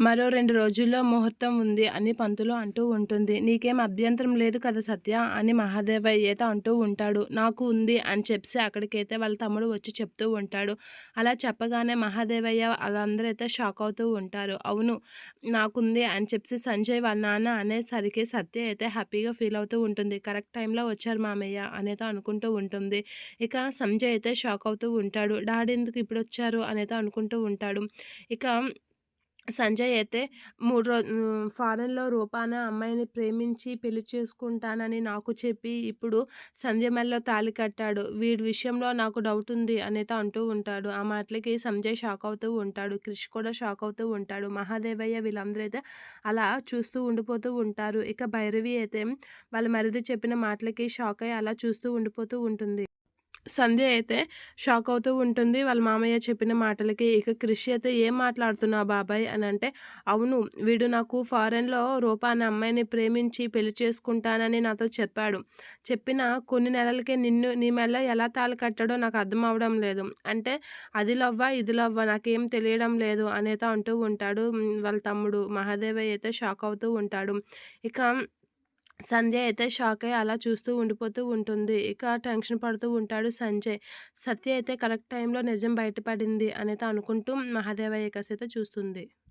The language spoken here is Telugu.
మరో రెండు రోజుల్లో ముహూర్తం ఉంది అని పంతులు అంటూ ఉంటుంది. నీకేం అభ్యంతరం లేదు కదా సత్య అని మహాదేవయ్య అయితే అంటూ ఉంటాడు. నాకు ఉంది అని చెప్పి అక్కడికైతే వాళ్ళ తమ్ముడు వచ్చి చెప్తూ ఉంటాడు. అలా చెప్పగానే మహాదేవయ్య వాళ్ళందరూ అయితే షాక్ అవుతూ ఉంటారు. అవును నాకుంది అని చెప్పి సంజయ్ వాళ్ళ నాన్న అనేసరికి సత్య అయితే హ్యాపీగా ఫీల్ అవుతూ ఉంటుంది. కరెక్ట్ టైంలో వచ్చారు మామయ్య అనేది అనుకుంటూ ఉంటుంది. ఇక సంజయ్ అయితే షాక్ అవుతూ ఉంటాడు. డాడీ ఎందుకు ఇప్పుడు వచ్చారు? అనేది అనుకుంటూ ఉంటాడు. ఇక సంజయ్ అయితే మూడు రో ఫారెన్‌లో రూపాన అమ్మాయిని ప్రేమించి పెళ్ళి చేసుకుంటానని నాకు చెప్పి, ఇప్పుడు సంజయ్ మెల్లో తాళి కట్టాడు. వీడి విషయంలో నాకు డౌట్ ఉంది అనేది అంటూ ఉంటాడు. ఆ మాటలకి సంజయ్ షాక్ అవుతూ ఉంటాడు. క్రిష్ కూడా షాక్ అవుతూ ఉంటాడు. మహాదేవయ్య వీళ్ళందరూ అయితే అలా చూస్తూ ఉండిపోతూ ఉంటారు. ఇక భైరవి అయితే వాళ్ళ మరిది చెప్పిన మాటలకి షాక్ అయ్యి అలా చూస్తూ ఉండిపోతూ ఉంటుంది. సంధ్య అయితే షాక్ అవుతూ ఉంటుంది. వాళ్ళ మామయ్య చెప్పిన మాటలకి ఇక కృషి అయితే ఏం మాట్లాడుతున్నావు బాబాయ్ అని అంటే అవును వీడు నాకు ఫారెన్లో రూపా అనే అమ్మాయిని ప్రేమించి పెళ్ళి చేసుకుంటానని నాతో చెప్పాడు. చెప్పిన కొన్ని నెలలకే నిన్ను నీ మెల్ల ఎలా తాళి కట్టాడో నాకు అర్థం అవడం లేదు. అంటే అది లవ్వా ఇది లవ్వా నాకేం తెలియడం లేదు అనేది అంటూ ఉంటాడు. వాళ్ళ తమ్ముడు మహాదేవయ్య అయితే షాక్ అవుతూ ఉంటాడు. ఇక సంధ్య అయితే షాక్ అయ్యి అలా చూస్తూ ఉండిపోతూ ఉంటుంది. ఇక టెన్షన్ పడుతూ ఉంటాడు సంజయ్. సత్య అయితే కరెక్ట్ టైంలో నిజం బయటపడింది అనేది అనుకుంటూ మహాదేవయ్య కసి అయితే చూస్తుంది.